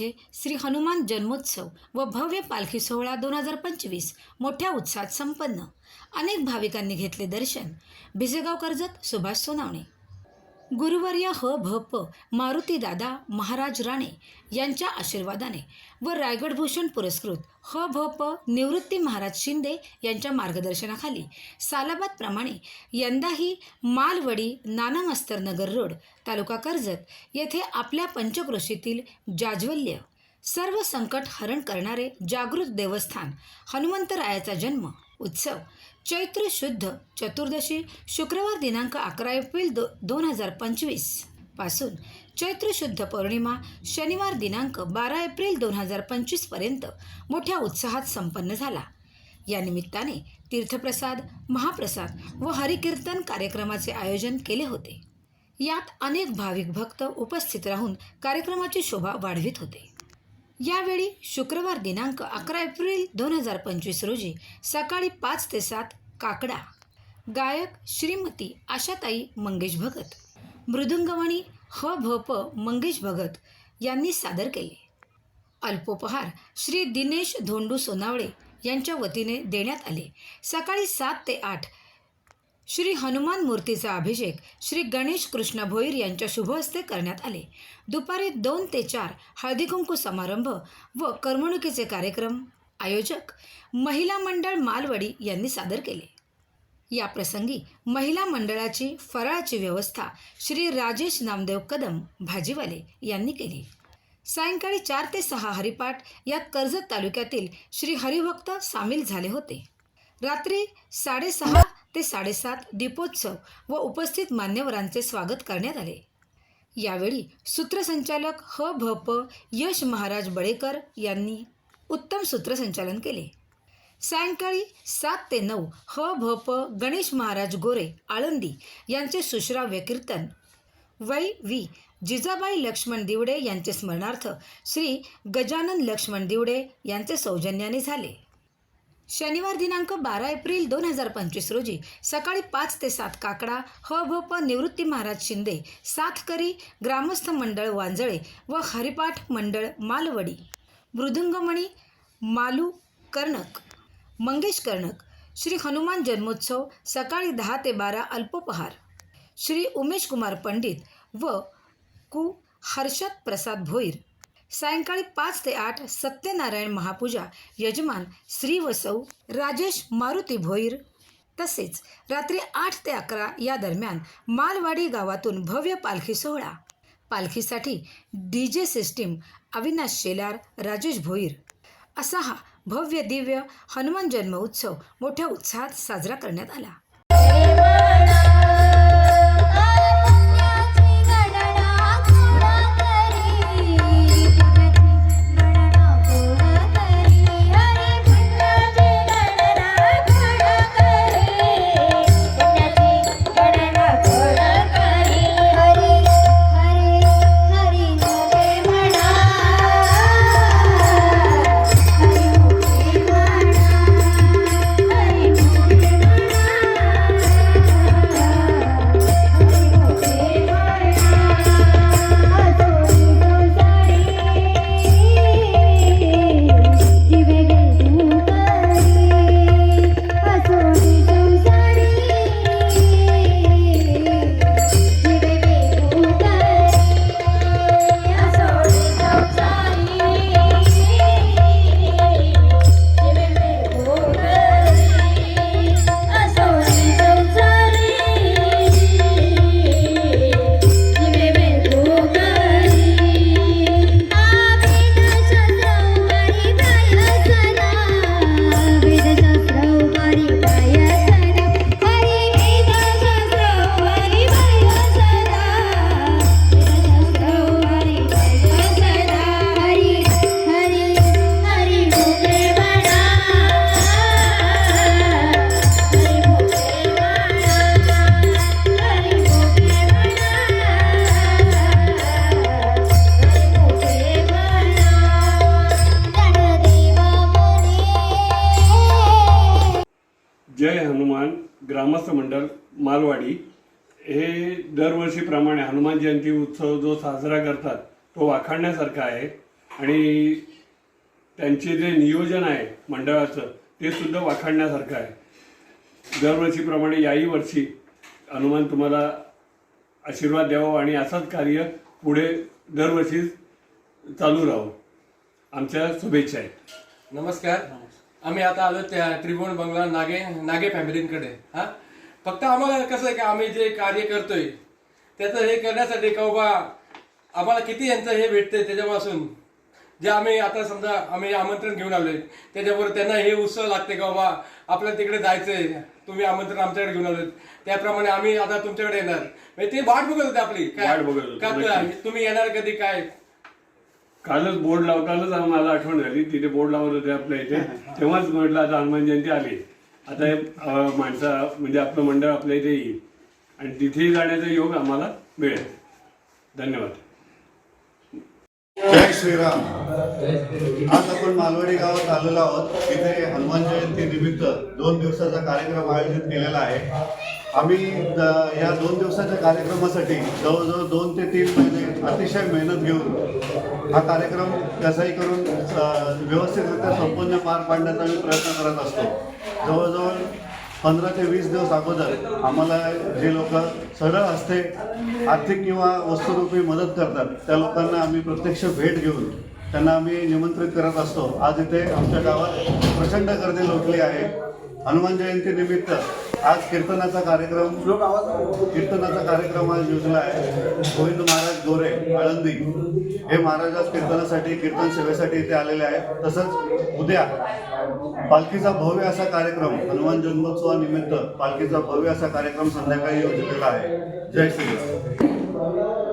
येथे श्री हनुमान जन्मोत्सव व भव्य पालखी सोहळा दोन हजार पंचवीस मोठ्या उत्साहात संपन्न. अनेक भाविकांनी घेतले दर्शन. भिसेगाव कर्जत सुभाष सोनावणे. गुरुवर्य ह भ प मारुतीदादा महाराज राणे यांच्या आशीर्वादाने व रायगड भूषण पुरस्कृत ह भ प निवृत्ती महाराज शिंदे यांच्या मार्गदर्शनाखाली सालाबादप्रमाणे यंदाही मालवडी नानामस्तर नगर रोड तालुका कर्जत येथे आपल्या पंचक्रोशीतील जाज्वल्य सर्व संकट हरण करणारे जागृत देवस्थान हनुमंतरायाचा जन्म उत्सव चैत्र शुद्ध चतुर्दशी शुक्रवार दिनांक अकरा एप्रिल दो दोन हजार पंचवीसपासून चैत्र शुद्ध पौर्णिमा शनिवार दिनांक बारा एप्रिल दोन हजार पंचवीसपर्यंत मोठ्या उत्साहात संपन्न झाला. या निमित्ताने तीर्थप्रसाद महाप्रसाद व हरिकीर्तन कार्यक्रमाचे आयोजन केले होते. यात अनेक भाविक भक्त उपस्थित राहून कार्यक्रमाची शोभा वाढवित होते. यावेळी शुक्रवार दिनांक अकरा एप्रिल दोन हजार पंचवीस रोजी सकाळी पाच ते सात काकडा. गायक श्रीमती आशाताई मंगेश भगत. मृदुंगवाणी ह भ प मंगेश भगत यांनी सादर केले. अल्पोपहार श्री दिनेश धोंडू सोनावळे यांच्या वतीने देण्यात आले. सकाळी सात ते आठ श्री हनुमान मूर्तीचा अभिषेक श्री गणेश कृष्ण भोईर यांच्या शुभहस्ते करण्यात आले. दुपारी दोन ते चार हळदीकुंकू समारंभ व करमणुकीचे कार्यक्रम. आयोजक महिला मंडळ मालवडी यांनी सादर केले. या प्रसंगी महिला मंडळाची फराळाची व्यवस्था श्री राजेश नामदेव कदम भाजीवाले यांनी केली. सायंकाळी चार ते सहा हरिपाठ यात कर्जत तालुक्यातील श्री हरिभक्त सामील झाले होते. रात्री साडेसहा ते साडेसात दीपोत्सव व उपस्थित मान्यवरांचे स्वागत करण्यात आले. यावेळी सूत्रसंचालक ह. भ. प. यश महाराज बळेकर यांनी उत्तम सूत्रसंचालन केले. सायंकाळी सात ते नऊ ह. भ. प. गणेश महाराज गोरे आळंदी यांचे सुश्राव्य कीर्तन. वै. व्ही. जिजाबाई लक्ष्मण दिवडे यांचे स्मरणार्थ श्री गजानन लक्ष्मण दिवडे यांचे सौजन्याने झाले. शनिवार दिनांक बारा एप्रिल दोन हजार पंचवीस रोजी सकाळी पाच ते सात काकडा ह भ प निवृत्ती महाराज शिंदे सातकरी ग्रामस्थ मंडळ वांजळे व हरिपाठ मंडळ मालवडी. मृदुंगमणी मालू कर्णक मंगेश कर्णक श्री हनुमान जन्मोत्सव सकाळी दहा ते बारा अल्पोपहार. श्री उमेश कुमार पंडित व कु हर्षद प्रसाद भोईर सायंकाळी पाच ते आठ सत्यनारायण महापूजा यजमान श्री वसौ राजेश मारुती भोईर. तसेच रात्री आठ ते अकरा या दरम्यान मालवाडी गावातून भव्य पालखी सोहळा. पालखीसाठी D J system Avinash Shelar Rajesh Bhoir. असा हा भव्य दिव्य हनुमान जन्म उत्सव मोठ्या उत्साहात साजरा करण्यात आला. ग्रामस्थ मंडळ मालवाडी हे दरवर्षीप्रमाणे हनुमान जयंती उत्सव जो साजरा करतात तो वाखाणण्यासारखा आहे. आणि त्यांचे जे नियोजन आहे मंडळाचं ते सुद्धा वाखाणण्यासारखं आहे. दरवर्षीप्रमाणे याही वर्षी हनुमान तुम्हाला आशीर्वाद द्यावा आणि असंच कार्य पुढे दरवर्षी चालू राहो. आमच्या शुभेच्छा आहेत. नमस्कार. आम्ही आता आलो त्या त्रिभुवन बंगला नागे नागे फॅमिलींकडे हा? फक्त आम्हाला कसं आहे की आम्ही जे कार्य करतोय त्याचं हे करण्यासाठी का बाबा आम्हाला किती यांचं हे भेटतंय त्याच्यापासून? जे आम्ही आता समजा आम्ही आमंत्रण घेऊन आलोय त्याच्याबरोबर त्यांना हे उत्सव लागते का बाबा आपल्याला तिकडे जायचंय तुम्ही आमंत्रण आमच्याकडे घेऊन आलोय त्याप्रमाणे आम्ही आता तुमच्याकडे येणार. म्हणजे ते वाट बघत होते आपली. वाट बघत होते, का नक्की. तुम्ही येणार कधी काय? कालच बोर्ड लावतानाच मला आठवण झाली. तिथे बोर्ड लावत होते आपल्या इथे. तेव्हाच म्हटलं आता हनुमान जयंती आली. आता हे माणसा म्हणजे आपलं मंडळ आपल्या इथे येईल. आणि तिथेही जाण्याचा योग आम्हाला मिळेल. धन्यवाद. जय श्रीराम. आज आपण मालवणी गावात आलेलो आहोत. इथे हनुमान जयंती निमित्त दोन दिवसाचा कार्यक्रम आयोजित केलेला आहे. आम्ही या दोन दिवसाच्या कार्यक्रमासाठी जवळजवळ दोन ते तीन महिने अतिशय मेहनत घेऊन हा कार्यक्रम कसाही करून व्यवस्थितरित्या संपन्न पार पाडण्याचा आम्ही प्रयत्न करत असतो. जवळजवळ पंधरा ते वीस दिवस अगोदर आम्हाला जे लोक सरळ हस्ते आर्थिक किंवा वस्तुरूपी मदत करतात त्या लोकांना आम्ही प्रत्यक्ष भेट घेऊन त्यांना आम्ही निमंत्रित करत असतो. आज इथे आमच्या गावात प्रचंड गर्दी लोटली आहे. हनुमान जयंती निमित्त आज कीर्तनाचा कार्यक्रम कीर्तनाचा कार्यक्रम आज योजला आहे. गोविंद महाराज गोरे आळंदी. हे महाराज आज कीर्तनासाठी कीर्तन सेवेसाठी इथे आलेले आहेत. तसंच उद्या पालखीचा भव्य असा कार्यक्रम हनुमान जन्मोत्सवानिमित्त पालखीचा भव्य असा कार्यक्रम संध्याकाळी योजलेला आहे. जय श्रीराम